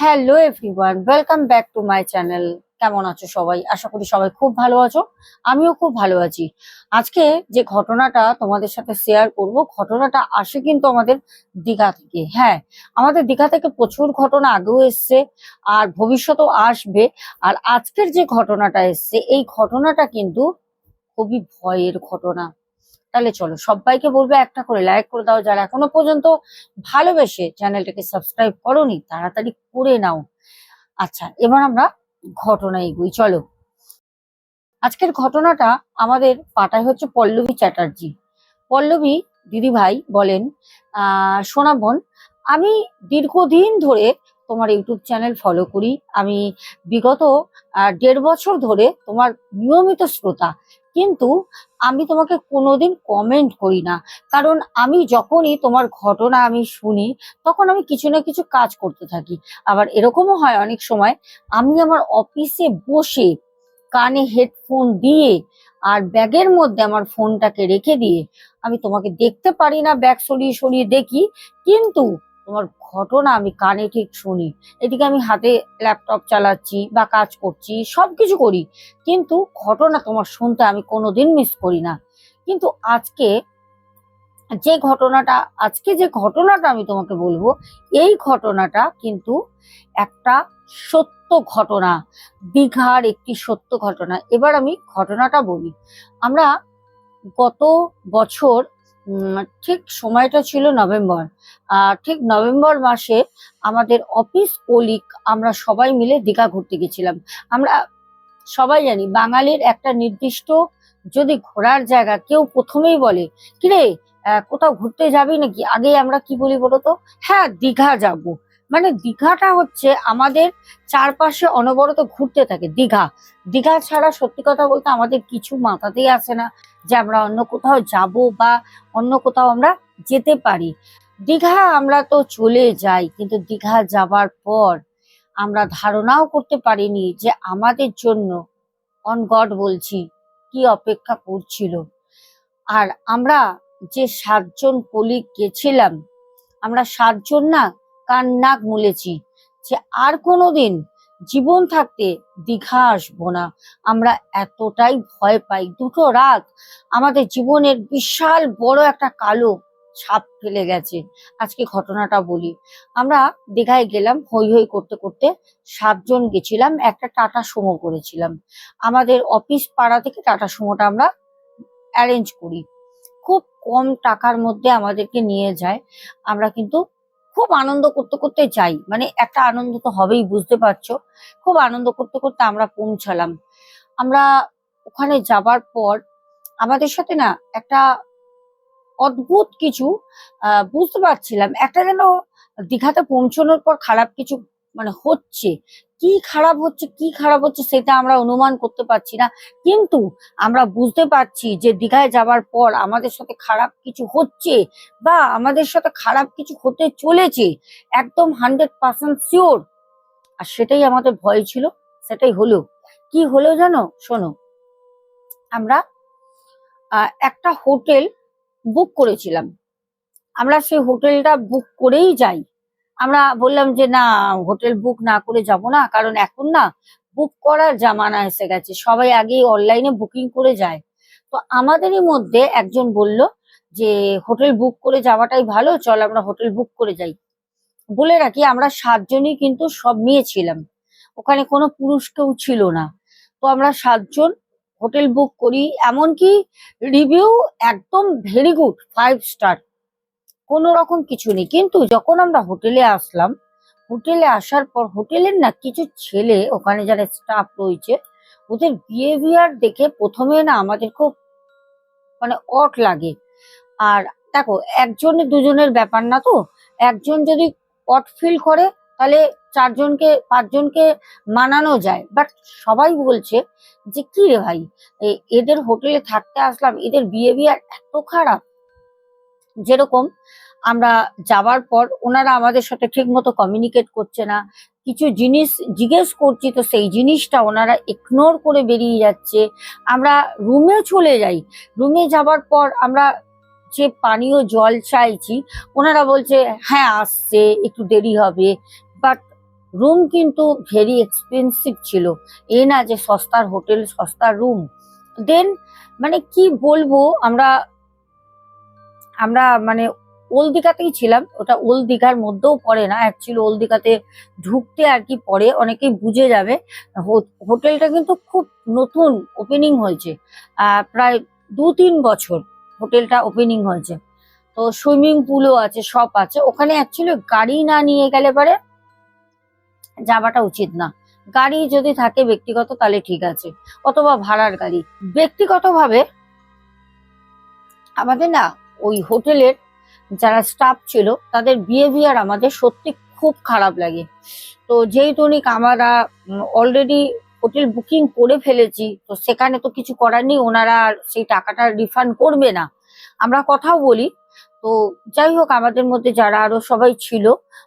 Hello everyone welcome back to my channel কেমন আছো সবাই? আশা করি সবাই খুব ভালো আছো। আমিও খুব ভালো আছি। আজকে যে ঘটনাটা তোমাদের সাথে শেয়ার করব, ঘটনাটা আসে কিন্তু আমাদের দীঘা থেকে। হ্যাঁ আমাদের দীঘা থেকে প্রচুর ঘটনা আগেও এসছে, আর ভবিষ্যতেও আসবে। আর আজকের যে ঘটনাটা এসছে, এই ঘটনাটা কিন্তু খুবই ভয়ের ঘটনা। তাহলে চলো, সবাইকে বলবে একটা করে লাইক করে দাও, যারা এখনও পর্যন্ত ভালোবেসে চ্যানেলটাকে সাবস্ক্রাইব করোনি, তাড়াতাড়ি করে নাও। আচ্ছা এবার আমরা ঘটনা এগুই, চলো। আজকের ঘটনাটা আমাদের পাঠায় হচ্ছে পল্লবী চ্যাটার্জি। পল্লবী দিদি ভাই বলেন সোনা বোন, আমি দীর্ঘদিন ধরে তোমার ইউটিউব চ্যানেল ফলো করি। আমি বিগত দেড় বছর ধরে তোমার নিয়মিত শ্রোতা। কিন্তু আমি তোমাকে কোনোদিন কমেন্ট করি না। কারণ আমি যখনই তোমার ঘটনা আমি শুনি, তখন আমি কিছু না কিছু কাজ করতে থাকি। আবার এরকমও হয় অনেক সময়, আমি আমার অফিসে বসে কানে হেডফোন দিয়ে আর ব্যাগের মধ্যে আমার ফোনটাকে রেখে দিয়ে আমি তোমাকে দেখতে পারি না ব্যাগ সরিয়ে সরিয়ে দেখি। কিন্তু তোমার ঘটনা আমি কানে ঠিক শুনি। এদিকে আমি হাতে ল্যাপটপ চালাচ্ছি বা কাজ করছি সব কিছু করি। কিন্তু ঘটনা তোমার শুনতে আমি কোনোদিন মিস করি না। কিন্তু আজকে যে ঘটনাটা, আজকে যে ঘটনাটা আমি তোমাকে বলব, এই ঘটনাটা কিন্তু একটা সত্য ঘটনা, দীঘার একটি সত্য ঘটনা। এবার আমি ঘটনাটা বলি। আমরা গত বছর ঠিক সময়টা ছিল নভেম্বর। আর ঠিক নভেম্বর মাসে আমাদের অফিস কলিক আমরা সবাই মিলে দীঘা ঘুরতে গেছিলাম। আমরা সবাই জানি বাঙালির একটা নির্দিষ্ট যদি ঘোরার জায়গা কেউ প্রথমেই বলে, কিরে কোথাও ঘুরতে যাবি নাকি? আগে আমরা কি বলি বলো তো হ্যাঁ দীঘা যাব। মানে দীঘাটা হচ্ছে আমাদের চারপাশে অনবরত ঘুরতে থাকে, দীঘা। দীঘা ছাড়া সত্যি কথা বলতে আমাদের কিছু মাথাতেই আসে না যে আমরা অন্য কোথাও যাব বা অন্য কোথাও আমরা যেতে পারি। দীঘা আমরা তো চলে যাই, কিন্তু দীঘা যাবার পর আমরা ধারণাও করতে পারিনি যে আমাদের জন্য অন গড বলছি, কি অপেক্ষা করছিল। আর আমরা যে সাতজন কলিগ গেছিলাম, আমরা সাতজন না কান নাক মুলেছি। যে আর কোনোদিন জীবন থাকতে দীঘা আসব না। আমরা এতটাই ভয় পাই। দুটো রাত আমাদের জীবনের বিশাল বড় একটা কালো ছাপ ফেলে গেছে। আজকে ঘটনাটা বলি। আমরা দীঘায় গেলাম হই হই করতে করতে সাতজন গেছিলাম, একটা টাটা সুমো করেছিলাম। আমাদের অফিস পাড়া থেকে টাটা সুমোটা আমরা অ্যারেঞ্জ করি। খুব কম টাকার মধ্যে আমাদেরকে নিয়ে যায়। আমরা কিন্তু খুব আনন্দ করতে করতে যাই। মানে একটা আনন্দ তো হবেই, বুঝতে পারছ? খুব আনন্দ করতে করতে আমরা পৌঁছালাম। আমরা ওখানে যাবার পর আমাদের সাথে না একটা অদ্ভুত কিছু বুঝতে পারছিলাম। একটা যেন দীঘাতে পৌঁছানোর পর খারাপ কিছু মানে হচ্ছে। কি খারাপ হচ্ছে, কি খারাপ হচ্ছে সেটা আমরা অনুমান করতে পারছি না। কিন্তু আমরা বুঝতে পারছি যে দীঘায় যাবার পর আমাদের সাথে খারাপ কিছু হচ্ছে বা আমাদের সাথে খারাপ কিছু হতে চলেছে, একদম হান্ড্রেড পার্সেন্ট শিওর আর সেটাই আমাদের ভয় ছিল, সেটাই হলো। কি হলো জানো? শোনো। আমরা একটা হোটেল বুক করেছিলাম। আমরা সেই হোটেলটা বুক করেই যাই। আমরা বললাম যে, না, হোটেল বুক না করে যাব না, কারণ এখন না বুক করার জামানা এসে গেছে। সবাই আগেই অনলাইনে বুকিং করে যায়। তো আমাদেরই মধ্যে একজন বলল যে, হোটেল বুক করে যাওয়াটাই ভালো, চল আমরা হোটেল বুক করে যাই। বলে রাখি, আমরা সাতজনই কিন্তু সব মেয়ে ছিলাম ওখানে কোনো পুরুষ কেউ ছিল না। তো আমরা সাতজন হোটেল বুক করি, এমনকি রিভিউ একদম ভেরি গুড, ফাইভ স্টার। কোনো রকম কিছু নেই। কিন্তু যখন আমরা হোটেলে আসলাম, হোটেলে আসার পর হোটেলের না কিছু ছেলে, ওখানে যারা স্টাফ রয়েছে, ওদের বিহেভিয়ার দেখে প্রথমে না আমাদের খুব মানে অট লাগে। আর দেখো একজনের দুজনের ব্যাপার না তো। একজন যদি অট ফিল করে, তাহলে চারজনকে, পাঁচজনকে মানানো যায়। বাট সবাই বলছে যে, কি রে ভাই? এদের হোটেলে থাকতে আসলাম, এদের বিহেভিয়ার এত খারাপ। যেরকম আমরা যাবার পর ওনারা আমাদের সাথে ঠিক মতো কমিউনিকেট করছে না। কিছু জিনিস জিজ্ঞেস করছি তো সেই জিনিসটা ওনারা ইগনোর করে বেরিয়ে যাচ্ছে। আমরা রুমে চলে যাই। রুমে যাবার পর আমরা যে পানীয় জল চাইছি, ওনারা বলছে হ্যাঁ আসছে, একটু দেরি হবে। বাট রুম কিন্তু ভেরি এক্সপেন্সিভ ছিল। এ না যে সস্তার হোটেল, সস্তার রুম দেন মানে কি বলব, আমরা আমরা মানে ওল্ড দীঘাতেই ছিলাম, ওটা ওল্ড দীঘার মধ্যেও পড়ে না অ্যাকচুয়ালি ওল্ড দীঘাতে ঢুকতে আর কি পরে অনেকেই বুঝে যাবে। হোটেলটা কিন্তু খুব নতুন ওপেনিং হয়েছে প্রায় দু তিন বছর হোটেলটা ওপেনিং হয়েছে। তো সুইমিং পুলও আছে সব আছে, ওখানে অ্যাকচুয়ালি গাড়ি না নিয়ে গেলে পারে যাওয়াটা উচিত না। গাড়ি যদি থাকে ব্যক্তিগত, তাহলে ঠিক আছে, অথবা ভাড়ার গাড়ি। ব্যক্তিগতভাবে আমাদের না ওই হোটেলের যারা স্টাফ ছিল, তাদের বিহেভিয়ার আমাদের সত্যি খুব খারাপ লাগে। তো যেই টনিক আমরা অলরেডি হোটেল বুকিং করে ফেলেছি, তো সেখানে তো কিছু করার নেই, ওনারা সেই টাকাটা রিফান্ড করবে না। আমরা কথাও বলি তো যাই হোক, আমাদের মধ্যে যারা আরও সবাই ছিল,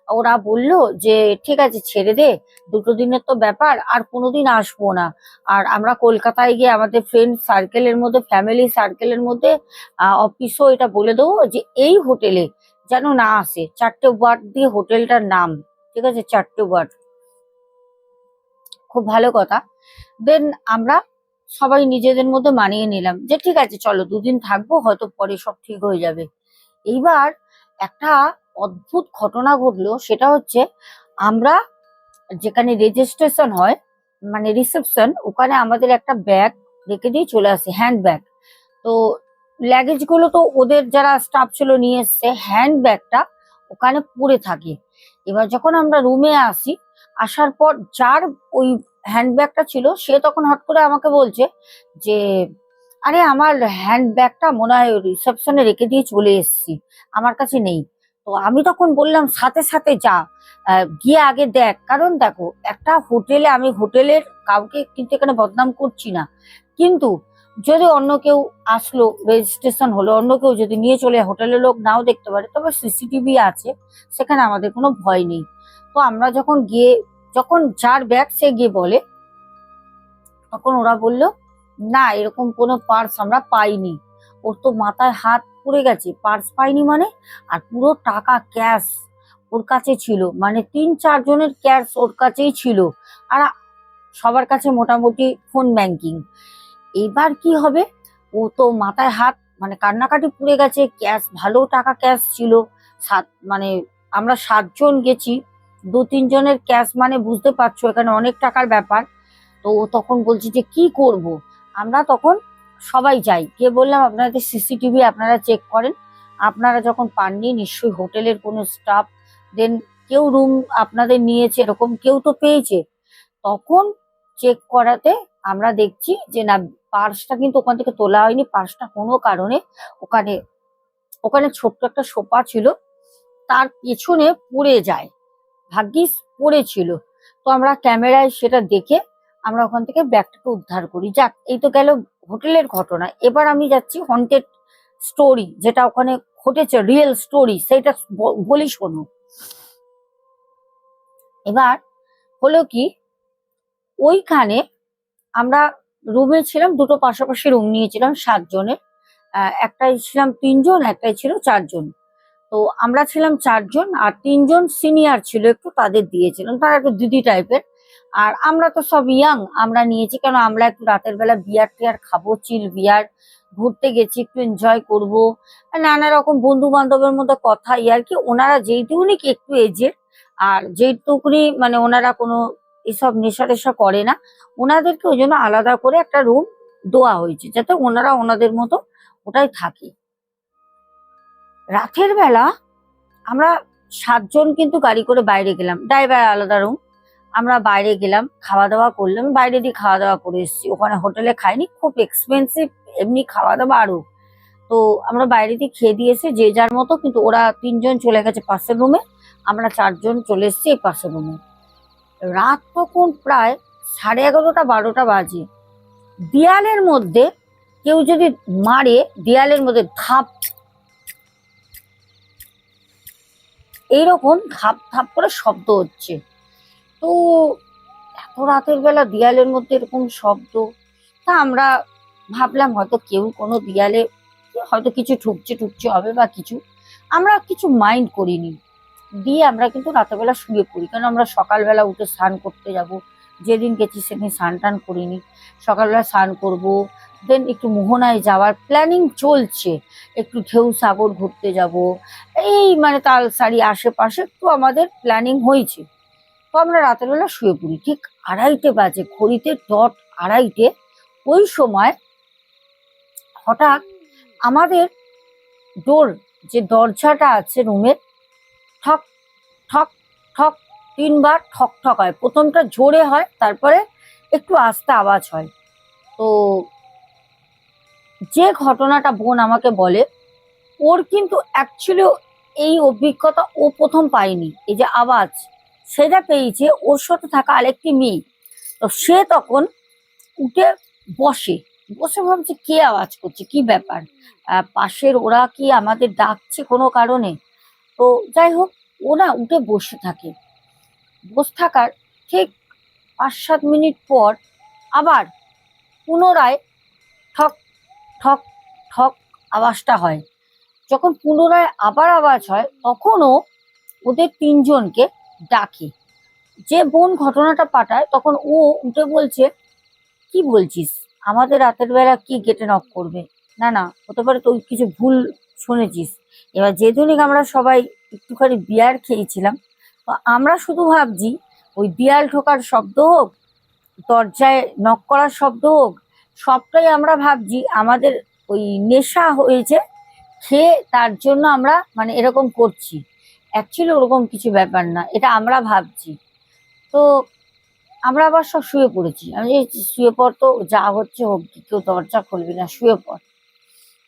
ওরা বলল যে, ঠিক আছে, ছেড়ে দে, দুটো দিনের তো ব্যাপার, আর কোনোদিন আসব না। আর আমরা কলকাতায় গিয়ে আমাদের ফ্রেন্ড সার্কেলের মধ্যে ফ্যামিলি সার্কেলের মধ্যে অফিসও এটা বলে দেবো যে, এই হোটেলে যেন না আসে। চারটে ওয়ার্ড দিয়ে হোটেলটার নাম, ঠিক আছে, চারটে ওয়ার্ড খুব ভালো কথা। দেন আমরা সবাই নিজেদের মধ্যে মানিয়ে নিলাম যে, ঠিক আছে, চলো, দুদিন থাকব, হয়তো পরে সব ঠিক হয়ে যাবে। এইবার একটা অদ্ভুত ঘটনা ঘটলো, সেটা হচ্ছে আমরা যেখানে রেজিস্ট্রেশন হয় মানে রিসেপশন ওখানে আমাদের একটা ব্যাগ রেখে দিয়ে চলে আসে হ্যান্ড ব্যাগ তো লাগেজগুলো তো ওদের যারা স্টাফ ছিল নিয়ে এসছে হ্যান্ড ব্যাগটা ওখানে পড়ে থাকে। এবার যখন আমরা রুমে আসি, আসার পর যার ওই হ্যান্ড ব্যাগটা ছিল, সে তখন হট করে আমাকে বলছে যে আরে আমার হ্যান্ড ব্যাগটা মনে হয় রিসেপশনে রেখে দিয়ে চলে এসেছি। আমার কাছে নেই। তো আমি তখন বললাম, সাথে সাথে যা। গিয়ে আগে দেখ। কারণ দেখো, একটা হোটেলে আমি হোটেলের কাউকে কিন্তু এখানে বদনাম করছি না। কিন্তু যদি অন্য কেউ আসলো রেজিস্ট্রেশন হলো, অন্য কেউ যদি নিয়ে চলে হোটেলের লোক নাও দেখতে পারে, তবে সিসিটিভি আছে। সেখানে আমাদের কোনো ভয় নেই। তো আমরা যখন গিয়ে, যখন যার ব্যাগ সে গিয়ে বলে, তখন ওরা বলল না, এরকম কোনো পার্স আমরা পাইনি। ওর তো মাথায় হাত পড়ে গেছে পার্স পাইনি মানে? আর পুরো টাকা ক্যাশ ওর কাছে ছিল মানে তিন চার জনের ক্যাশ ওর কাছেই ছিল। আর সবার কাছে মোটামুটি ফোন ব্যাংকিং এবার কি হবে? ও তো মাথায় হাত মানে কান্নাকাটি পুড়ে গেছে ক্যাশ ভালো টাকা ক্যাশ ছিল। সাত মানে আমরা সাতজন গেছি, দু তিনজনের ক্যাশ মানে বুঝতে পারছ এখানে অনেক টাকার ব্যাপার। তো ও তখন বলছে যে, কি করব? আমরা তখন সবাই যাই। গিয়ে বললাম আপনাদের সিসিটিভি আপনারা চেক করেন। আপনারা যখন পাননি, নিশ্চয়ই হোটেলের কোনো স্টাফ দেন কেউ রুম আপনাদের নিয়েছে, এরকম কেউ তো পেয়েছে। তখন চেক করাতে আমরা দেখছি যে, না, পার্সটা কিন্তু ওখান থেকে তোলা হয়নি। পার্সটা কোনো কারণে ওখানে ওখানে ছোট্ট একটা সোফা ছিল, তার পেছনে পড়ে যায়। ভাগ্যিস পড়েছিল। তো আমরা ক্যামেরায় সেটা দেখে আমরা ওখান থেকে ব্যাগটাকে উদ্ধার করি। যাক, এই তো গেল হোটেলের ঘটনা। এবার আমি যাচ্ছি হন্টেড স্টোরি যেটা ওখানে ঘটেছে রিয়েল স্টোরি সেটা বলি শোনো। এবার হলো কি, ওইখানে আমরা রুমে ছিলাম, দুটো পাশাপাশি রুম নিয়েছিলাম সাতজনের একটাই ছিলাম তিনজন, একটাই ছিল চারজন। তো আমরা ছিলাম চারজন আর তিনজন সিনিয়র ছিল, একটু তাদের দিয়েছিলাম। তারা একটু দিদি টাইপের আর আমরা তো সব ইয়াং আমরা নিয়েছি কেন? আমরা একটু রাতের বেলা বিয়ার টিয়ার খাব চিল বিয়ার ঘুরতে গেছি, একটু এনজয় করব। নানা রকম বন্ধু বান্ধবের মধ্যে কথা ইয়ার কি, ওনারা যেইটুকুনি একটু এজের আর যেইটুকুনি মানে ওনারা কোনো এসব নেশা টেশা করে না, ওনাদেরকে ওই জন্য আলাদা করে একটা রুম দেওয়া হয়েছে, যাতে ওনারা ওনাদের মতো ওটাই থাকে। রাতের বেলা আমরা সাতজন কিন্তু গাড়ি করে বাইরে গেলাম ড্রাইভার আলাদা রুম আমরা বাইরে গেলাম খাওয়া দাওয়া করলাম, বাইরে দিয়ে খাওয়া দাওয়া করে এসেছি। ওখানে হোটেলে খাইনি, খুব এক্সপেন্সিভ এমনি খাওয়া দাওয়া আরও। তো আমরা বাইরে দিয়ে খেয়ে দিয়েছি যে যার মতো, কিন্তু ওরা তিনজন চলে গেছে পাশের রুমে আমরা চারজন চলে এসেছি এই পাশের রুমে রাত তখন প্রায় সাড়ে এগারোটা, বারোটা বাজে। দেয়ালের মধ্যে কেউ যদি মারে, দেয়ালের মধ্যে ধাপ এইরকম ধাপ ধাপ করে শব্দ হচ্ছে। এত রাতের বেলা দেয়ালের মধ্যে এরকম শব্দ। তা আমরা ভাবলাম হয়তো কেউ কোনো দেয়ালে হয়তো কিছু ঠুকছে ঠুকছে হবে বা কিছু। আমরা কিছু মাইন্ড করিনি। দিয়ে আমরা কিন্তু রাতেরবেলা শুয়ে পড়ি। কারণ আমরা সকালবেলা উঠে স্নান করতে যাব। যেদিন গেছি সেদিন স্নান টান করিনি। সকালবেলা স্নান করব দেন একটু মোহনায় যাওয়ার প্ল্যানিং চলছে। একটু ঢেউ সাগর ঘুরতে যাব। এই মানে তালসারি আশেপাশে একটু আমাদের প্ল্যানিং হয়েছে। তো আমরা রাতের বেলা শুয়ে পড়ি। ঠিক আড়াইটে বাজে, ঘড়িতে ডট আড়াইটে। ওই সময় হঠাৎ আমাদের ডোর যে দরজাটা আছে রুমের ঠক ঠক ঠক, তিনবার ঠক ঠক হয়। প্রথমটা জোরে হয়, তারপরে একটু আস্তে আওয়াজ হয়। তো যে ঘটনাটা বোন আমাকে বলে, ওর কিন্তু অ্যাকচুয়ালি এই অভিজ্ঞতা ও প্রথম পায়নি। এই যে আওয়াজ সেটা পেয়েছে, ওর সাথে থাকা আরেকটি মেয়ে। তো সে তখন উঠে বসে। বসে ভাবছে, কে আওয়াজ করছে, কি ব্যাপার? পাশের ওরা কি আমাদের ডাকছে কোনো কারণে? তো যাই হোক ও না উঠে বসে থাকে। বসে থাকার ঠিক পাঁচ সাত মিনিট পর আবার পুনরায় ঠক ঠক ঠক আওয়াজটা হয়। যখন পুনরায় আবার আওয়াজ হয়, তখনও ওদের তিনজনকে ডাকে। যে বোন ঘটনাটা পাঠায়, তখন ও উঠে বলছে, কি বলছিস? আমাদের রাতের বেলা কি গেটে নক করবে? না না, হতে পারে তুই কিছু ভুল শুনেছিস। এবার যেদিনই আমরা সবাই একটুখানি বিয়ার খেয়েছিলাম আমরা শুধু ভাবছি, ওই বিয়াল ঠোকার শব্দ হোক, দরজায় নক করার শব্দ হোক, সবটাই আমরা ভাবছি আমাদের ওই নেশা হয়েছে, খেয়ে তার জন্য আমরা মানে এরকম করছি। অ্যাকচুয়ালি ওরকম কিছু ব্যাপার না, এটা আমরা ভাবছি। তো আমরা আবার সব শুয়ে পড়েছি। আমি শুয়ে পড় তো, যা হচ্ছে হোক, কেউ দরজা খুলবি না, শুয়ে পড়।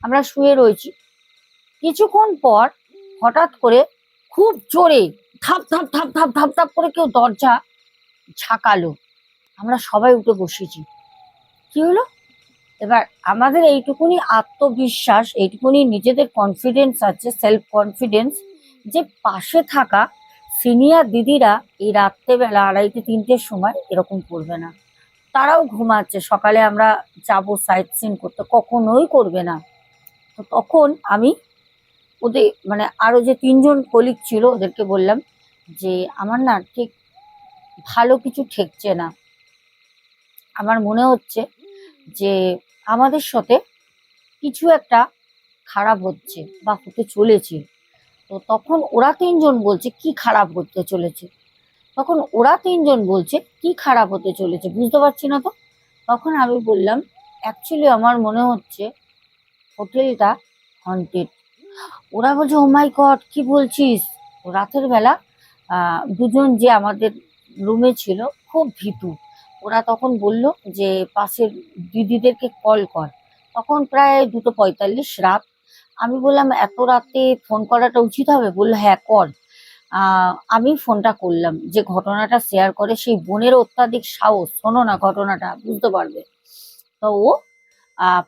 আমরা শুয়ে রয়েছি। কিছুক্ষণ পর হঠাৎ করে খুব জোরে ধাপ ধাপ ধাপ ধাপ ধাপ ধাপ করে কেউ দরজা ঝাঁকালো। আমরা সবাই উঠে বসেছি। কি হলো? এবার আমাদের এইটুকুনি আত্মবিশ্বাস, এইটুকুনি নিজেদের কনফিডেন্স আছে সেলফ কনফিডেন্স যে পাশে থাকা সিনিয়র দিদিরা এই রাত্রেবেলা আড়াইটে, তিনটের সময় এরকম করবে না। তারাও ঘুমাচ্ছে, সকালে আমরা যাব সাইট সিন করতে, কখনোই করবে না। তো তখন আমি ওদের মানে আরও যে তিনজন কলিগ ছিল ওদেরকে বললাম যে, আমার না ঠিক ভালো কিছু ঠেকছে না। আমার মনে হচ্ছে যে আমাদের সাথে কিছু একটা খারাপ হচ্ছে বা হতে চলেছে। তো তখন ওরা তিনজন বলছে, কি খারাপ হতে চলেছে? তখন ওরা তিনজন বলছে, কি খারাপ হতে চলেছে? বুঝতে পারছি না তো? তখন আমি বললাম অ্যাকচুয়ালি আমার মনে হচ্ছে হোটেলটা হন্টেড ওরা বলছে ও মাই গড কি বলছিস? রাতের বেলা দুজন যে আমাদের রুমে ছিল, খুব ভীতু। ওরা তখন বলল যে, পাশের দিদিদেরকে কল কর। তখন প্রায় দুটো পঁয়তাল্লিশ রাত আমি বললাম, এত রাতে ফোন করাটা উচিত হবে? বলল হ্যাঁ কর। আমি ফোনটা করলাম। যে ঘটনাটা শেয়ার করে, সেই বোনের অত্যাধিক সাহস। শোনো না ঘটনাটা, বুঝতে পারবে? তো ও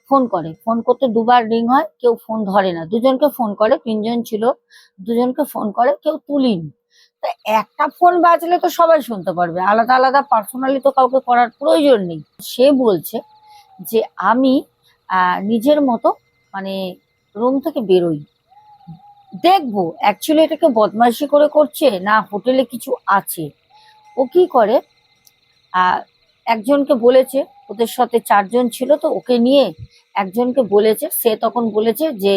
ফোন করে। ফোন করতে দুবার রিং হয়, কেউ ফোন ধরে না। দুজনকে ফোন করে, তিনজন ছিল। দুজনকে ফোন করে, কেউ তুলিনি। তা একটা ফোন বাজলে তো সবাই শুনতে পারবে। আলাদা আলাদা পার্সোনালি তো কাউকে করার প্রয়োজন নেই। সে বলছে যে, আমি নিজের মতো মানে রুম থেকে বেরোই। দেখব অ্যাকচুয়ালি এটাকে বদমাইশি করে করছে না হোটেলে কিছু আছে। ও কি করে? একজনকে বলেছে, ওদের সাথে চারজন ছিল তো ওকে নিয়ে একজনকে বলেছে, সে তখন বলেছে যে,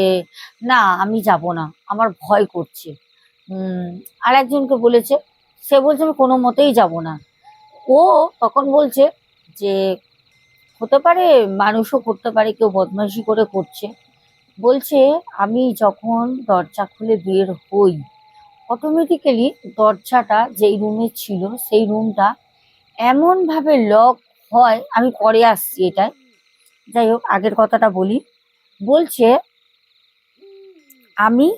না, আমি যাব না, আমার ভয় করছে। আর একজনকে বলেছে, সে বলছে আমি কোনো মতেই যাব না। ও তখন বলছে যে, হতে পারে, মানুষও করতে পারে, কেউ বদমাইশি করে করছে। বলছে, আমি যখন দরজা খুলে বের হই অটোমেটিক্যালি দরজাটা যেই রুমে ছিল, সেই রুমটা এমনভাবে লক হয়, আমি পরে আসছি এটাই। যাই হোক, আগের কথাটা বলি। বলছে, আমি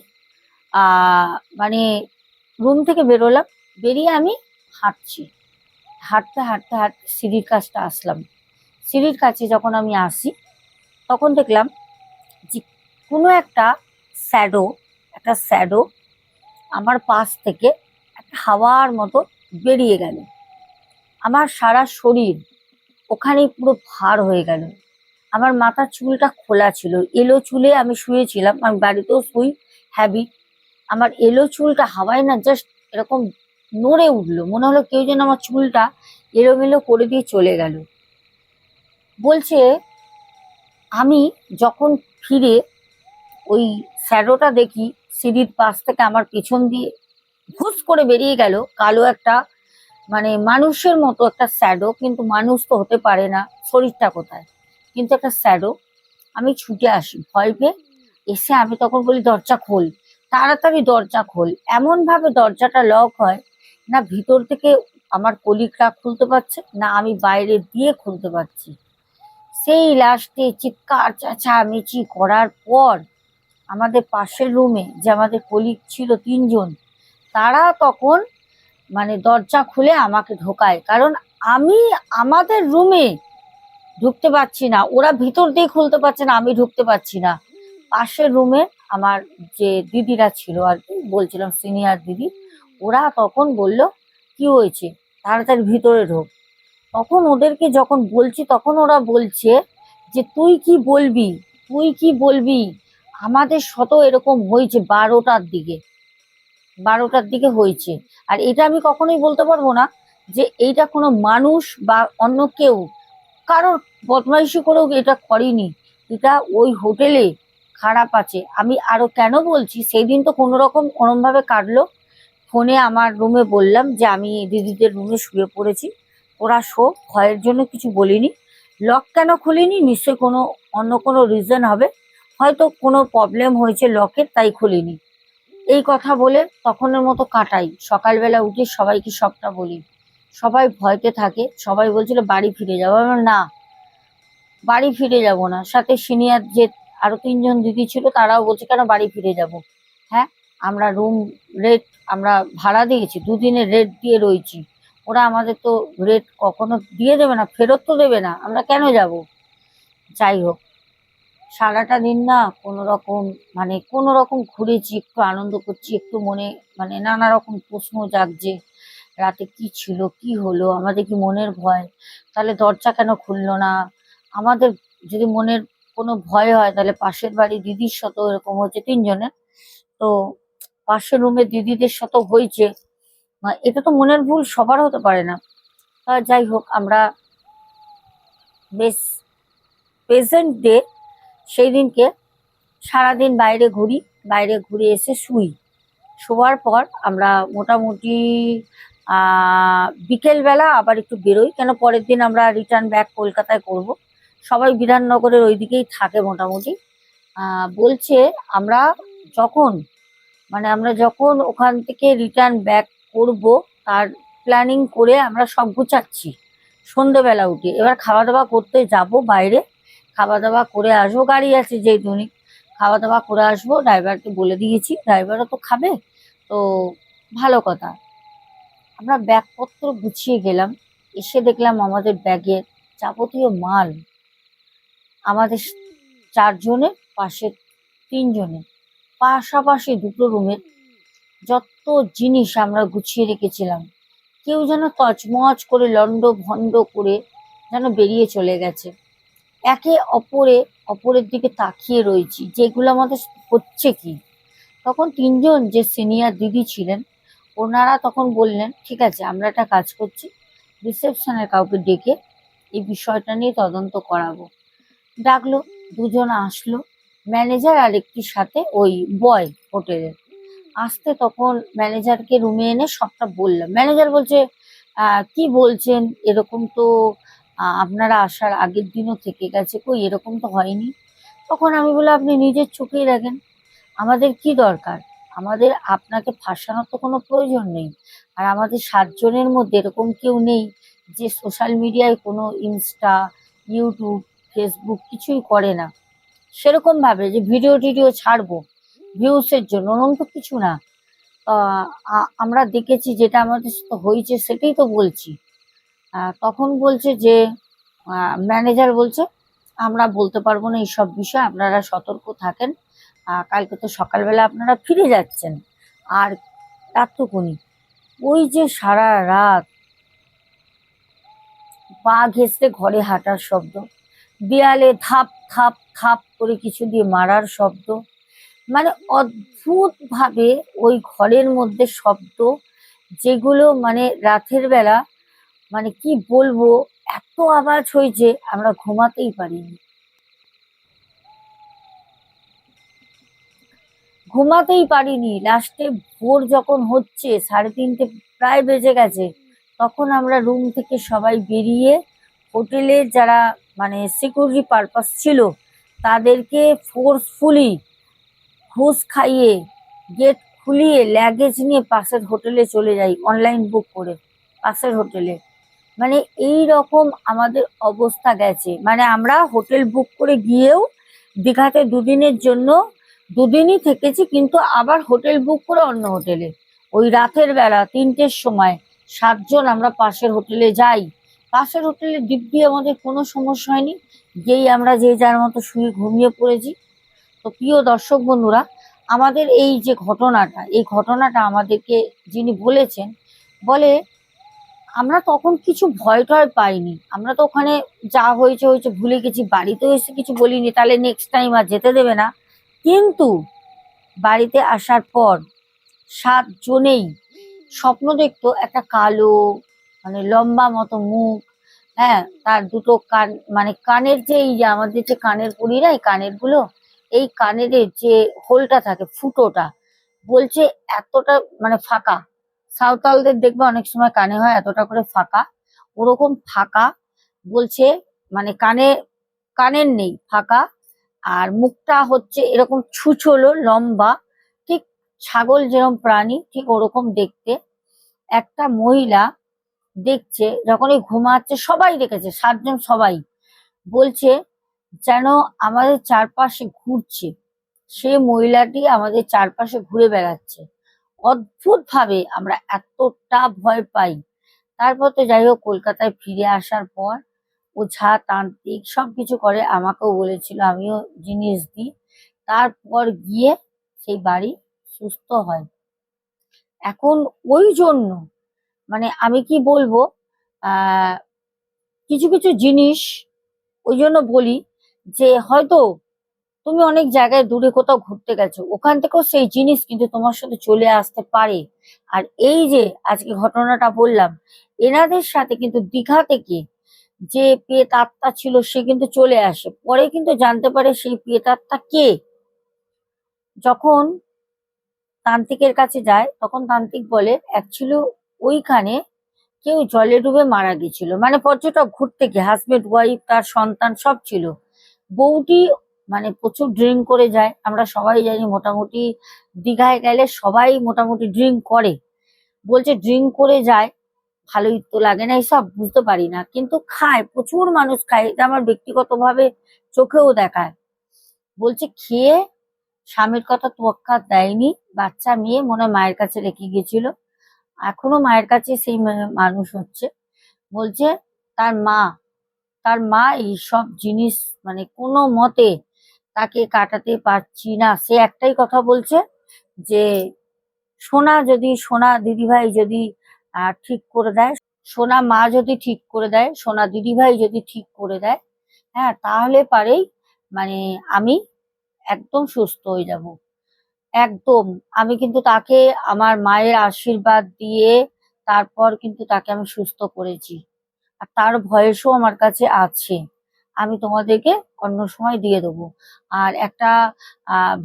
মানে রুম থেকে বেরোলাম, বেরিয়ে আমি হাঁটছি। হাঁটতে হাঁটতে হাঁটতে সিঁড়ির কাছটা আসলাম। সিঁড়ির কাছে যখন আমি আসি, তখন দেখলাম যে কোনো একটা শ্যাডো একটা শ্যাডো আমার পাশ থেকে একটা হাওয়ার মতো বেরিয়ে গেল। আমার সারা শরীর ওখানেই পুরো ভার হয়ে গেল। আমার মাথার চুলটা খোলা ছিল। এলো চুলে আমি শুয়েছিলাম, আমি বাড়িতেও শুই হ্যাবিট আমার এলো চুলটা হাওয়ায় না জাস্ট এরকম নড়ে উঠল। মনে হলো কেউ যেন আমার চুলটা এলোমেলো করে দিয়ে চলে গেল। বলছে, আমি যখন ফিরে ওই শ্যাডোটা দেখি সিঁড়ির পাশ থেকে আমার পেছন দিয়ে ফুস করে বেরিয়ে গেল। কালো একটা মানে মানুষের মতো একটা শ্যাডো, কিন্তু মানুষ তো হতে পারে না। শরীরটা কোথায়? কিন্তু একটা শ্যাডো। আমি ছুটে আসি। ভয় পেয়ে এসে আমি তখন বলি, দরজা খোল। তাড়াতাড়ি দরজা খোল। এমন ভাবে দরজাটা লক হয় না ভিতর থেকে আমার কলিকরা খুলতে পারছে, না আমি বাইরে দিয়ে খুলতে পারছি। সেই লাস্টে চিৎকার, চেঁচামেচি করার পর আমাদের পাশের রুমে যে আমাদের কলিগ ছিল তিনজন, তারা তখন মানে দরজা খুলে আমাকে ঢোকায়। কারণ আমি আমাদের রুমে ঢুকতে পারছি না। ওরা ভিতর দিয়ে খুলতে পারছে না, আমি ঢুকতে পারছি না। পাশের রুমে আমার যে দিদিরা ছিল আর কি, বলছিলাম সিনিয়র দিদি, ওরা তখন বলল, কি হয়েছে? তাড়াতাড়ি ভিতরে ঢোক। তখন ওদেরকে যখন বলছি, তখন ওরা বলছে যে, তুই কি বলবি? তুই কি বলবি? আমাদের শত এরকম হয়েছে বারোটার দিকে। বারোটার দিকে হয়েছে। আর এটা আমি কখনোই বলতে পারব না যে এইটা কোনো মানুষ বা অন্য কেউ কারোর বদমাইশি করেও এটা করেনি। এটা ওই হোটেলে খারাপ আছে। আমি আরও কেন বলছি? সেই দিন তো কোনো রকম ওরমভাবে কাটলো। ফোনে আমার রুমে বললাম যে আমি দিদিদের রুমে শুয়ে পড়েছি। ওরা শো ভয়ের জন্য কিছু বলিনি। লক কেন খুলিনি? নিশ্চয়ই কোনো, অন্য কোনো রিজন হবে। হয়তো কোনো প্রবলেম হয়েছে লকের তাই খুলিনি। এই কথা বলে তখনের মতো কাটাই। সকালবেলা উঠে সবাইকে সবটা বলি। সবাই ভয়তে থাকে। সবাই বলছিল, বাড়ি ফিরে যাব? না, বাড়ি ফিরে যাব না। সাথে সিনিয়র যে আরও তিনজন দিদি ছিল, তারাও বলছে, কেন বাড়ি ফিরে যাব? হ্যাঁ আমরা রুম রেট আমরা ভাড়া দিয়েছি, দুদিনের রেট দিয়ে রয়েছি। ওরা আমাদের তো রেট কখনো দিয়ে দেবে না, ফেরত তো দেবে না। আমরা কেন যাব? যাই হোক সারাটা দিন না কোনো রকম মানে কোনো রকম ঘুরেছি, একটু আনন্দ করছি, একটু মনে মানে নানা রকম প্রশ্ন জাগছে, রাতে কি ছিল, কি হলো, আমাদের কি মনের ভয়? তাহলে দরজা কেন খুললো না? আমাদের যদি মনের কোনো ভয় হয়, তাহলে পাশের বাড়ি দিদির সাথেও এরকম হয়েছে, তিনজনের। তো পাশের রুমে দিদিদের সাথেও হয়েছে। এটা তো মনের ভুল, সবার হতে পারে না। যাই হোক, আমরা বেশ প্রেজেন্ট ডে সেই দিনকে সারাদিন বাইরে ঘুরি, বাইরে ঘুরে এসে শুই। শোয়ার পর আমরা মোটামুটি বিকেলবেলা আবার একটু বেরোই। কেন পরের দিন আমরা রিটার্ন ব্যাক কলকাতায় করব। সবাই বিধাননগরের ওই দিকেই থাকে মোটামুটি। বলছে আমরা যখন মানে আমরা যখন ওখান থেকে রিটার্ন ব্যাক করব, তার প্ল্যানিং করে আমরা সব গুছাচ্ছি। সন্ধেবেলা উঠে। এবার খাওয়া দাওয়া করতে যাব বাইরে। খাওয়া দাওয়া করে আসব, গাড়ি আছে যেহেতুনি খাওয়া দাওয়া করে আসব, ড্রাইভারকে বলে দিয়েছি, ড্রাইভারও তো খাবে। তো ভালো কথা। আমরা ব্যাগপত্র গুছিয়ে গেলাম, এসে দেখলাম আমাদের ব্যাগের যাবতীয় মাল। আমাদের চারজনের পাশে তিনজনের। পাশাপাশি দুটো রুমের যত জিনিস আমরা গুছিয়ে রেখেছিলাম। কেউ যেন তছমছ করে লন্ড ভন্ড করে যেন বেরিয়ে চলে গেছে। একে অপরে, অপরের দিকে তাকিয়ে রয়েছি। যেগুলো আমাদের হচ্ছে কি? তখন তিনজন যে সিনিয়র দিদি ছিলেন, ওনারা তখন বললেন, ঠিক আছে, আমরা একটা কাজ করছি। রিসেপশনের কাউকে ডেকে এই বিষয়টা নিয়ে তদন্ত করাবো। ডাকলো, দুজন আসলো। ম্যানেজার আর একটির সাথে ওই বয় হোটেলের আসতে তখন ম্যানেজারকে রুমে এনে সবটা বললাম। ম্যানেজার বলছে কি বলছেন? এরকম তো আপনারা আসার আগের দিনও থেকে গেছে। কই, এরকম তো হয়নি। তখন আমি বলে আপনি নিজের চোখেই দেখেন। আমাদের কি দরকার? আমাদের আপনাকে ফাঁসানোর তো কোনো প্রয়োজন নেই। আর আমাদের সাতজনের মধ্যে এরকম কেউ নেই যে সোশ্যাল মিডিয়ায় কোনো ইনস্টা, ইউটিউব, ফেসবুক কিছুই করে না। সেরকমভাবে যে ভিডিও টিডিও ছাড়বো, ভিউসের জন্য, ওরকম তো কিছু না। আমরা দেখেছি যেটা আমাদের সাথে হয়েছে সেটাই তো বলছি। তখন বলছে যে ম্যানেজার বলছে, আমরা বলতে পারব না এইসব বিষয়, আপনারা সতর্ক থাকেন। কালকে তো সকালবেলা আপনারা ফিরে যাচ্ছেন। আর রাতটুকুনি ওই যে সারা রাত পা ঘেঁষতে ঘরে হাঁটার শব্দ, দেয়ালে থাপ থাপ থাপ করে কিছু দিয়ে মারার শব্দ মানে অদ্ভুত ভাবে ওই ঘরের মধ্যে শব্দ, যেগুলো মানে রাতের বেলা মানে কি বলব, এত আওয়াজ হয়েছে, আমরা ঘুমাতেই পারিনি। ঘুমাতেই পারিনি। লাস্টে ভোর যখন হচ্ছে, সাড়ে তিনটে প্রায় বেজে গেছে, তখন আমরা রুম থেকে সবাই বেরিয়ে হোটেলে যারা মানে সিকিউরিটি পারপাস ছিল, তাদেরকে ফোর্সফুলি ঘুষ খাইয়ে গেট খুলিয়ে লাগেজ নিয়ে পাশের হোটেলে চলে যাই অনলাইন বুক করে, পাশের হোটেলে মানে এই রকম আমাদের অবস্থা গেছে। মানে আমরা হোটেল বুক করে গিয়েও দীঘাতে দুদিনের জন্য দুদিনই থেকেছি, কিন্তু আবার হোটেল বুক করে অন্য হোটেলে। ওই রাতের বেলা তিনটের সময় সাতজন আমরা পাশের হোটেলে যাই। পাশের হোটেলে দিব্যি আমাদের কোনো সমস্যা হয়নি। যেই আমরা যে যার মতো শুয়ে ঘুমিয়ে পড়েছি। তো প্রিয় দর্শক বন্ধুরা, আমাদের এই যে ঘটনাটা, এই ঘটনাটা আমাদেরকে যিনি বলেছেন, বলে আমরা তখন কিছু ভয় টয় পাইনি। আমরা তো ওখানে যা হয়েছে হয়েছে ভুলে গেছি, বাড়িতেও এসে কিছু বলিনি, তাহলে নেক্সট টাইম আর যেতে দেবে না। কিন্তু বাড়িতে আসার পর সাতজনেই স্বপ্ন দেখতো একটা কালো মানে লম্বা মতো মুখ হ্যাঁ তার দুটো কান মানে কানের যে এই যে আমাদের যে কানের পরি না এই কানেরগুলো, এই কানের যে হোলটা থাকে, ফুটোটা, বলছে এতটা মানে ফাঁকা। সাঁওতালদের দেখবে অনেক সময় কানে হয় এতটা করে ফাঁকা। ওরকম ফাঁকা বলছে মানে কানে, কানের নেই, ফাঁকা। আর মুখটা হচ্ছে এরকম ছুচলো লম্বা, ঠিক ছাগল যেরকম প্রাণী, ঠিক ওরকম দেখতে। একটা মহিলা দেখছে যখন এই ঘুমাচ্ছে, সবাই দেখেছে, সাতজন সবাই। বলছে, যেন আমাদের চারপাশে ঘুরছে। সে মহিলাটি আমাদের চারপাশে ঘুরে বেড়াচ্ছে। অদ্ভুত ভাবে আমরা এতটা ভয় পাই। তারপর তো যাই হোক, কলকাতায় ফিরে আসার পর ওঝা তান্ত্রিক সবকিছু করে আমাকেও বলেছিল, আমিও জিনিস দিই। তারপর গিয়ে সেই বাড়ি সুস্থ হয়। এখন ওই জন্য মানে আমি কি বলব কিছু কিছু জিনিস ওই জন্য বলি যে হয়তো তুমি অনেক জায়গায় দূরে কোথাও ঘুরতে গেছো। ওখান থেকেও সেই জিনিস কিন্তু তোমার সাথে চলে আসতে পারে। আর এই যে আজকে ঘটনাটা বললাম, এনাদের সাথে কিন্তু দীঘা থেকে যে পেত আত্মা ছিল সে কিন্তু চলে আসে। পরে কিন্তু জানতে পারে সেই পেত আত্মা কে? যখন তান্ত্রিকের কাছে যায়, তখন তান্ত্রিক বলে, অ্যাকচুয়ালি ওইখানে কেউ জলে ডুবে মারা গেছিল। মানে পর্যটক ঘুরতে গিয়ে হাজবেন্ড ওয়াইফ, তার সন্তান সব ছিল। বউটি মানে প্রচুর ড্রিঙ্ক করে যায়। আমরা সবাই জানি মোটামুটি দীঘায় গেলে সবাই মোটামুটি ড্রিঙ্ক করে। বলছে ড্রিঙ্ক করে যায়, ভালোই তো লাগে না এইসব বুঝতে পারি না। কিন্তু খায়, প্রচুর মানুষ খায়, এটা আমার ব্যক্তিগতভাবে চোখেও দেখায়। বলছে, খেয়ে স্বামীর কথা তোয়াক্কা দেয়নি, বাচ্চা মেয়ে মনে মায়ের কাছে রেখে গেছিল এখনও মায়ের কাছে সেই মানুষ হচ্ছে। বলছে, তার মা তার মা এইসব জিনিস মানে কোনো মতে তাকে কাটাতে পারছি না। সে একটাই কথা বলছে যে, সোনা যদি সোনা দিদিভাই যদি ঠিক করে দেয়, সোনা মা যদি ঠিক করে দেয়, সোনা দিদিভাই যদি ঠিক করে দেয় হ্যাঁ তাহলে পারেই মানে আমি একদম সুস্থ হয়ে যাব। একদম। আমি কিন্তু তাকে আমার মায়ের আশীর্বাদ দিয়ে তারপর কিন্তু তাকে আমি সুস্থ করেছি। আর তার ভয়েসও আমার কাছে আছে। আমি তোমাদেরকে অন্য সময় দিয়ে দেবো। আর একটা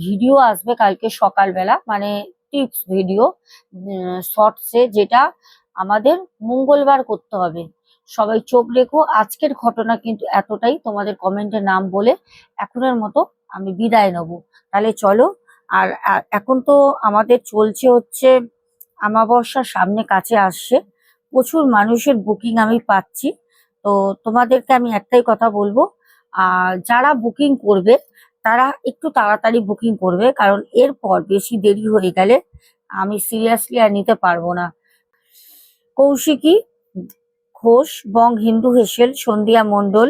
ভিডিও আসবে কালকে সকালবেলা মানে টিপস ভিডিও শর্টসে যেটা আমাদের মঙ্গলবার করতে হবে। সবাই চোখ রেখো, আজকের ঘটনা কিন্তু এতটাই, তোমাদের কমেন্টে নাম বলে এখনের মতো আমি বিদায় নেব। তাহলে চলো, আর এখন তো আমাদের চলছে হচ্ছে আমাবস্যা সামনে কাছে আসছে। প্রচুর মানুষের বুকিং আমি পাচ্ছি। তো তোমাদেরকে আমি একটাই কথা বলব আর যারা বুকিং করবে, তারা একটু তাড়াতাড়ি বুকিং করবে, কারণ এরপর বেশি দেরি হয়ে গেলে আমি সিরিয়াসলি আর নিতে পারব না। কৌশিকী, ঘোষ, বং, হিন্দু, হেসেল, সন্ধিয়া মণ্ডল,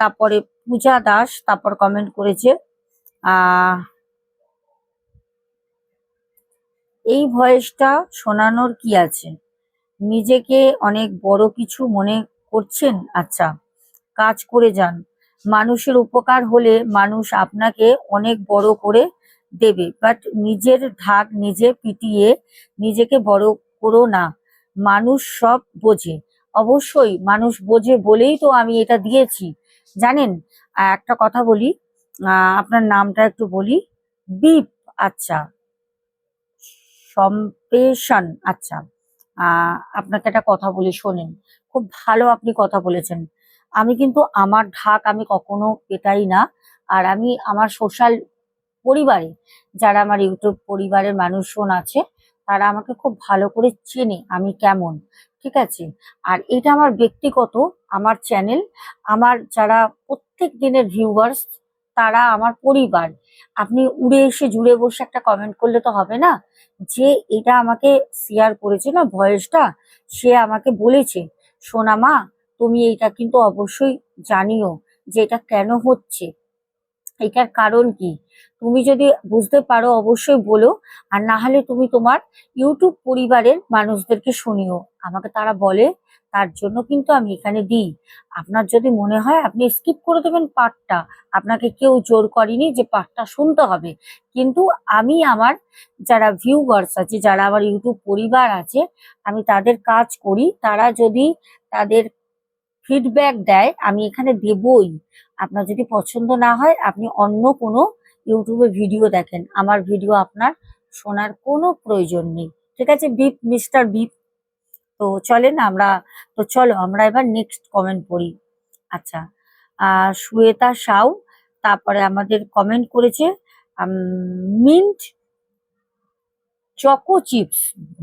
তারপরে পূজা দাস, তারপর কমেন্ট করেছে এই ভয়েসটা শোনানোর কি আছে? নিজেকে অনেক বড় কিছু মনে করছেন? আচ্ছা কাজ করে যান। মানুষের উপকার হলে মানুষ আপনাকে অনেক বড় করে দেবে বাট নিজের ঢাক নিজে পিটিয়ে নিজেকে বড় করো না। মানুষ সব বোঝে। অবশ্যই মানুষ বোঝে বলেই তো আমি এটা দিয়েছি। জানেন, একটা কথা বলি আপনার নামটা একটু বলি। বিপ আচ্ছা। সম্পেশন আচ্ছা। আপনাকে একটা কথা বলি, শোনেন। খুব ভালো আপনি কথা বলেছেন। আমি কিন্তু আমার ঢাক আমি কখনো পেটাই না। আর আমি আমার সোশ্যাল পরিবারে, যারা আমার ইউটিউব পরিবারের মানুষজন আছে, তারা আমাকে খুব ভালো করে চেনে আমি কেমন, ঠিক আছে? আর এটা আমার ব্যক্তিগত, আমার চ্যানেল আমার যারা প্রত্যেক দিনের ভিউয়ার্স তারা আমার পরিবার। আপনি উড়ে এসে জুড়ে বসে একটা কমেন্ট করলে তো হবে না? যে এটা আমাকে শেয়ার করেছে না ভয়েসটা সে আমাকে বলেছে। সোনা মা, তুমি এইটা কিন্তু অবশ্যই জানিও যে এটা কেন হচ্ছে। এটার কারণ কি? তুমি যদি বুঝতে পারো অবশ্যই বলো, আর না হলে তুমি তোমার ইউটিউব পরিবারের মানুষদেরকে শুনিও। আমাকে তারা বলে তার জন্য কিন্তু আমি এখানে দিই। আপনার যদি মনে হয় আপনি স্কিপ করে দেবেন পাঠটা, আপনাকে কেউ জোর করেনি যে পাঠটা শুনতে হবে। কিন্তু আমি আমার যারা ভিউয়ার্স আছে, যারা আমার ইউটিউব পরিবার আছে, আমি তাদের কাজ করি, তারা যদি তাদের ফিডব্যাক দেয়, আমি এখানে দেবই। আপনার যদি পছন্দ না হয়, আপনি অন্য কোনো ইউটিউবে ভিডিও দেখেন। আমার ভিডিও আপনার শোনার কোনো প্রয়োজন নেই। ঠিক আছে? বিপ মিস্টার বিপ তো চলেন আমরা, তো চলো, আমরা এবার নেক্সট কমেন্ট পড়ি আচ্ছা শ্বেতা সাউ, তারপরে আমাদের কমেন্ট করেছে mint choco chips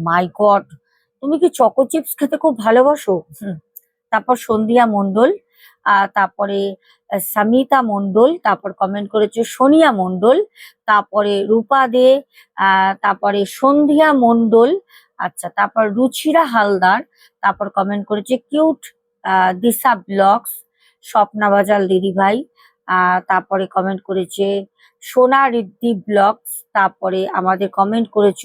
my god তুমি কি চকো চিপস খেতে খুব ভালোবাসো। তারপর সন্ধিয়া মণ্ডল তারপরে সামিতা মণ্ডল, তারপর কমেন্ট করেছে সোনিয়া মণ্ডল, তারপরে রূপা দে তারপরে সন্ধিয়া মণ্ডল আচ্ছা তারপর রুচিরা হালদার তারপর কমেন্ট করেছে কিউট দিশা ব্লগস স্বপ্না বাজাল দিদিভাই আহ, তারপরে কমেন্ট করেছে সোনা রিদ্ধি ব্লগস তারপরে আমাদের কমেন্ট করেছ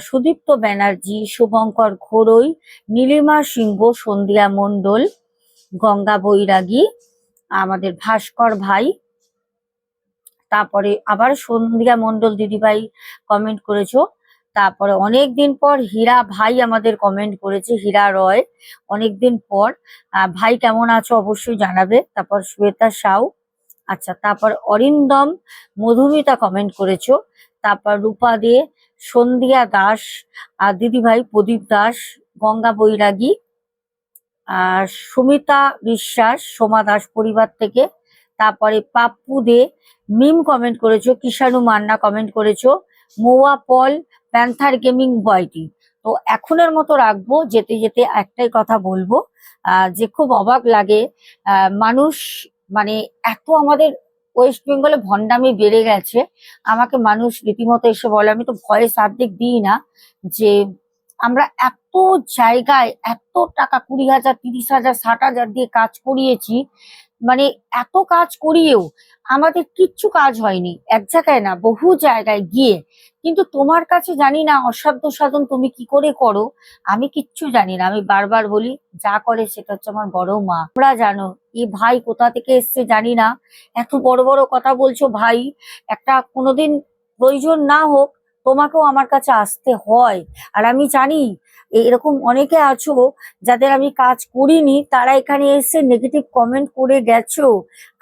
সুদীপ্ত ব্যানার্জি শুভঙ্কর ঘোরই নীলিমা সিংহ সন্ধ্যা মণ্ডল গঙ্গা বৈরাগী আমাদের ভাস্কর ভাই। তারপরে আবার সন্ধ্যা মণ্ডল দিদিভাই কমেন্ট করেছ তারপরে অনেক দিন পর হীরা ভাই আমাদের কমেন্ট করেছে, হীরা রয়। অনেক দিন পর ভাই কেমন আছো অবশ্যই জানাবে। তারপর শ্বেতা সাউ। আচ্ছা তারপর অরিন্দম মধুমিতা কমেন্ট করেছ। তারপর রূপা দে, সন্ধিয়া দাস, আর দিদিভাই প্রদীপ দাস, গঙ্গা বৈরাগী, আর সুমিতা বিশ্বাস, সোমা দাস পরিবার থেকে। তারপরে পাপ্পু দে, মিম কমেন্ট করেছ কিষাণু মান্না কমেন্ট করেছ, মোয়া পল প্যান্থার গেমিং বয়টি। তো এখনের মতো রাখব, যেতে যেতে একটাই কথা বলব যে খুব অবাক লাগে মানুষ মানে এত আমাদের ওয়েস্ট বেঙ্গলে ভণ্ডামি বেড়ে গেছে, আমাকে মানুষ রীতিমতো এসে বলে, আমি তো ভয়েস অর্ধেক দিই না, যে আমরা এত জায়গায় এত টাকা কুড়ি হাজার, তিরিশ হাজার, ষাট হাজার দিয়ে কাজ করিয়েছি মানে এত কাজ করিয়েও আমাদের কিচ্ছু কাজ হয়নি। এক জায়গায় না, বহু জায়গায় গিয়ে কিন্তু তোমার কাছে জানি না, অসাধ্য সাধন তুমি কি করে করো? আমি কিচ্ছু জানি না, আমি বারবার বলি, যা করে সেটা হচ্ছে আমার বড় মা। তোমরা জানো, এই ভাই কোথা থেকে এসছে জানি না। এত বড় বড় কথা বলছো ভাই, একটা কোনোদিন প্রয়োজন না হোক, তোমাকেও আমার কাছে আসতে হয়। আর আমি জানি, এরকম অনেকে আছো, যাদের আমি কাজ করিনি, তারা এখানে এসে নেগেটিভ কমেন্ট করে গেছো।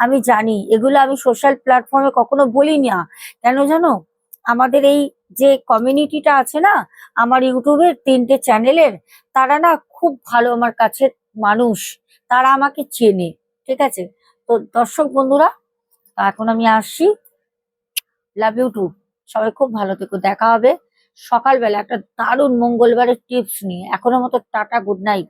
আমি জানি, এগুলো আমি সোশ্যাল প্ল্যাটফর্মে কখনো বলি না কেন জানো? আমাদের এই যে কমিউনিটিটা আছে না, আমার ইউটিউবের তিনটে চ্যানেলের, তারা না খুব ভালো আমার কাছের মানুষ। তারা আমাকে চেনে, ঠিক আছে? তো দর্শক বন্ধুরা, এখন আমি আসছি। লাভ ইউটিউব সবাই খুব ভালো থেকো। দেখা হবে সকালবেলা একটা দারুণ মঙ্গলবারের টিপস নিয়ে। এখনও মতো টাটা গুড নাইট